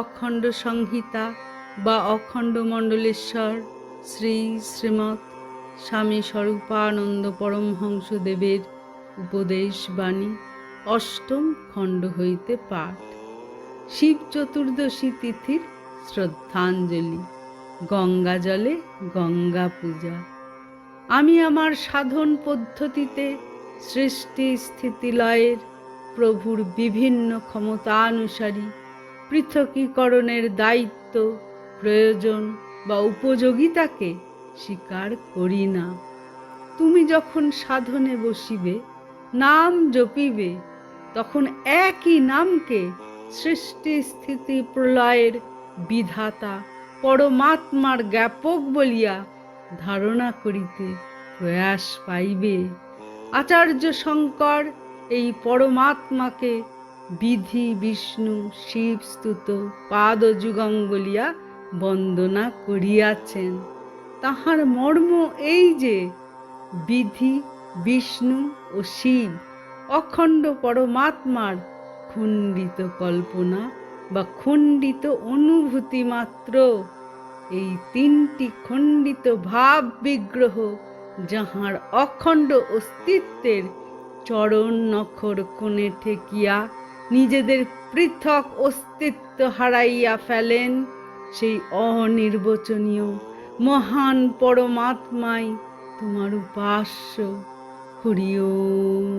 অখণ্ড সংহিতা বা অখণ্ড মণ্ডলেশ্বর, শ্রী শ্রীমৎ স্বামী স্বরূপানন্দ পরমহংসদেবের উপদেশ বাণী অষ্টম খণ্ড হইতে পাঠ। শিব চতুর্দশী তিথির শ্রদ্ধাঞ্জলি, গঙ্গা জলে গঙ্গা পূজা। আমি আমার সাধন পদ্ধতিতে সৃষ্টি স্থিতিলয়ের প্রভুর বিভিন্ন ক্ষমতানুসারী পৃথকীকরণের দায়িত্ব, প্রয়োজন বা উপযোগিতাকে স্বীকার করি না। তুমি যখন সাধনে বসিবে, নাম জপিবে, তখন একই নামকে সৃষ্টি স্থিতি প্রলয়ের বিধাতা পরমাত্মার জ্ঞাপক বলিয়া ধারণা করিতে প্রয়াস পাইবে। আচার্য শঙ্কর এই পরমাত্মাকে বিধি বিষ্ণু শিব স্তুত পাদযুগং বলিয়া বন্দনা করিয়াছেন। তাহার মর্ম এই যে, বিধি বিষ্ণু ও শিব অখণ্ড পরমাত্মার খণ্ডিত কল্পনা বা খণ্ডিত অনুভূতি মাত্র। এই তিনটি খণ্ডিত ভাব বিগ্রহ যাহার অখণ্ড অস্তিত্বের চরণ নখর কোণে ঠেকিয়া নিজেদের পৃথক অস্তিত্ব হারাইয়া ফেলেন সেই অনির্বচনীয় মহান পরমাত্মাই তোমার উপাস্য হরি ওম